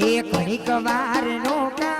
એ ઘડીક વાર નો કાય